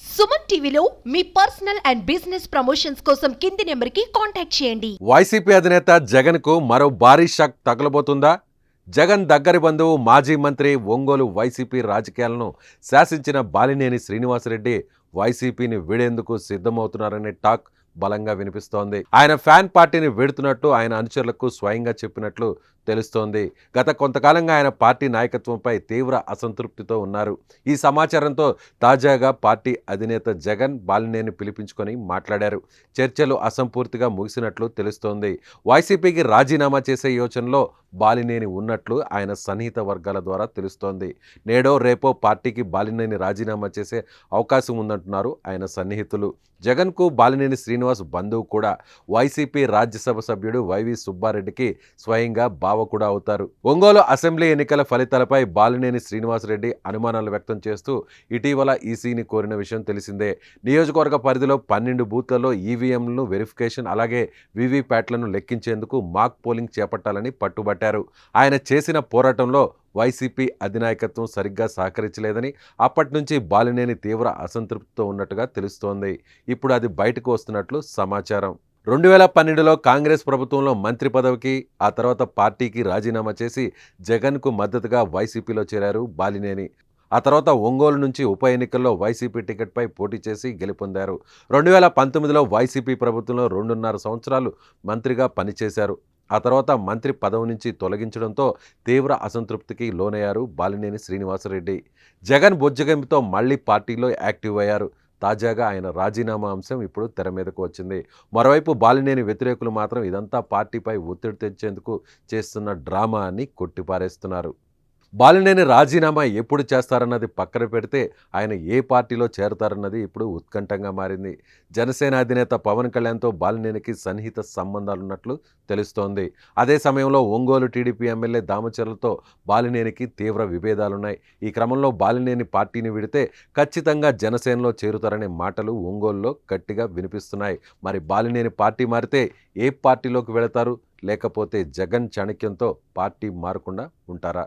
సుమన్ టీవీలో మీ personal and business promotions కోసం కింది నెంబర్కి కాంటాక్ట్ చేయండి. వైసీపీ అధినేత జగన్కు మరో భారీ షాక్ తగలబోతుందా? జగన్ దగ్గరి బంధువు మాజీ మంత్రి ఒంగోలు వైసీపీ రాజకీయాలను శాసించిన బాలినేని శ్రీనివాసరెడ్డి వైసీపీని వీడేందుకు సిద్ధమవుతున్నారనే టాక్ బలంగా వినిపిస్తోంది. ఆయన ఫ్యాన్ పార్టీని వెడుతున్నట్టు ఆయన అనుచరులకు స్వయంగా చెప్పినట్లు తెలుస్తోంది. గత కొంతకాలంగా ఆయన పార్టీ నాయకత్వంపై తీవ్ర అసంతృప్తితో ఉన్నారు. ఈ సమాచారంతో తాజాగా పార్టీ అధినేత జగన్ బాలినేని పిలిపించుకొని మాట్లాడారు. చర్చలు అసంపూర్తిగా ముగిసినట్లు తెలుస్తోంది. వైసీపీకి రాజీనామా చేసే యోచనలో బాలినేని ఉన్నట్లు ఆయన సన్నిహిత వర్గాల ద్వారా తెలుస్తోంది. నేడో రేపో పార్టీకి బాలినేని రాజీనామా చేసే అవకాశం ఉందంటున్నారు ఆయన సన్నిహితులు. జగన్కు బాలినేని శ్రీనివాస్ బంధువు కూడా. వైసీపీ రాజ్యసభ సభ్యుడు వైవి సుబ్బారెడ్డికి స్వయంగా బావ కూడా అవుతారు. ఒంగోలు అసెంబ్లీ ఎన్నికల ఫలితాలపై బాలినేని శ్రీనివాసరెడ్డి అనుమానాలు వ్యక్తం చేస్తూ ఇటీవల ఈసీని కోరిన విషయం తెలిసిందే. నియోజకవర్గ పరిధిలో పన్నెండు బూత్లలో ఈవీఎంలను వెరిఫికేషన్ అలాగే వీవీప్యాట్లను లెక్కించేందుకు మాక్ పోలింగ్ చేపట్టాలని పట్టుబట్టారు ఆయన చేసిన పోరాటంలో వైసీపీ అధినాయకత్వం సరిగ్గా సహకరించలేదని అప్పటి నుంచి బాలినేని తీవ్ర అసంతృప్తితో ఉన్నట్టుగా తెలుస్తోంది. ఇప్పుడు అది బయటకు వస్తున్నట్లు సమాచారం. రెండు వేల పన్నెండులో కాంగ్రెస్ ప్రభుత్వంలో మంత్రి పదవికి ఆ తర్వాత పార్టీకి రాజీనామా చేసి జగన్కు మద్దతుగా వైసీపీలో చేరారు బాలినేని. ఆ తర్వాత ఒంగోలు నుంచి ఉప ఎన్నికల్లో వైసీపీ టికెట్పై పోటీ చేసి గెలుపొందారు. రెండు వేల పంతొమ్మిదిలో వైసీపీ ప్రభుత్వంలో రెండున్నర సంవత్సరాలు మంత్రిగా పనిచేశారు. ఆ తర్వాత మంత్రి పదవి నుంచి తొలగించడంతో తీవ్ర అసంతృప్తికి లోనయ్యారు బాలినేని శ్రీనివాసరెడ్డి. జగన్ బొజ్జగంతో మళ్ళీ పార్టీలో యాక్టివ్ అయ్యారు. తాజాగా ఆయన రాజీనామా అంశం ఇప్పుడు తెర మీదకు వచ్చింది. మరోవైపు బాలినేని వ్యతిరేకులు మాత్రం ఇదంతా పార్టీపై ఒత్తిడి తెచ్చేందుకు చేస్తున్న డ్రామా అని కొట్టిపారేస్తున్నారు. బాలినేని రాజీనామా ఎప్పుడు చేస్తారన్నది పక్కన పెడితే ఆయన ఏ పార్టీలో చేరతారన్నది ఇప్పుడు ఉత్కంఠంగా మారింది. జనసేన అధినేత పవన్ కళ్యాణ్తో బాలినేనికి సన్నిహిత సంబంధాలున్నట్లు తెలుస్తోంది. అదే సమయంలో ఒంగోలు టీడీపీ ఎమ్మెల్యే దామచర్లతో బాలినేనికి తీవ్ర విభేదాలున్నాయి. ఈ క్రమంలో బాలినేని పార్టీని విడితే ఖచ్చితంగా జనసేనలో చేరుతారనే మాటలు ఒంగోలులో గట్టిగా వినిపిస్తున్నాయి. మరి బాలినేని పార్టీ మారితే ఏ పార్టీలోకి వెళతారు? లేకపోతే జగన్ చాణక్యంతో పార్టీ మారకుండా ఉంటారా?